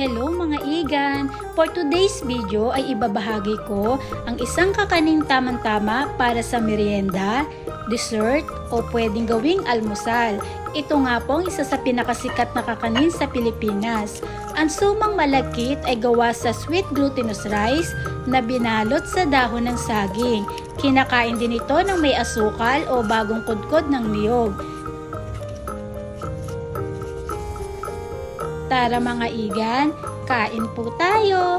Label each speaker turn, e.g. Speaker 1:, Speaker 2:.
Speaker 1: Hello mga igan! For today's video ay ibabahagi ko ang isang kakaning tamang-tama para sa merienda, dessert o pwedeng gawing almusal. Ito nga po ang isa sa pinakasikat na kakanin sa Pilipinas. Ang sumang malagkit ay gawa sa sweet glutinous rice na binalot sa dahon ng saging. Kinakain din ito ng may asukal o bagong kudkod ng niyog. Tara mga igan, kain po tayo!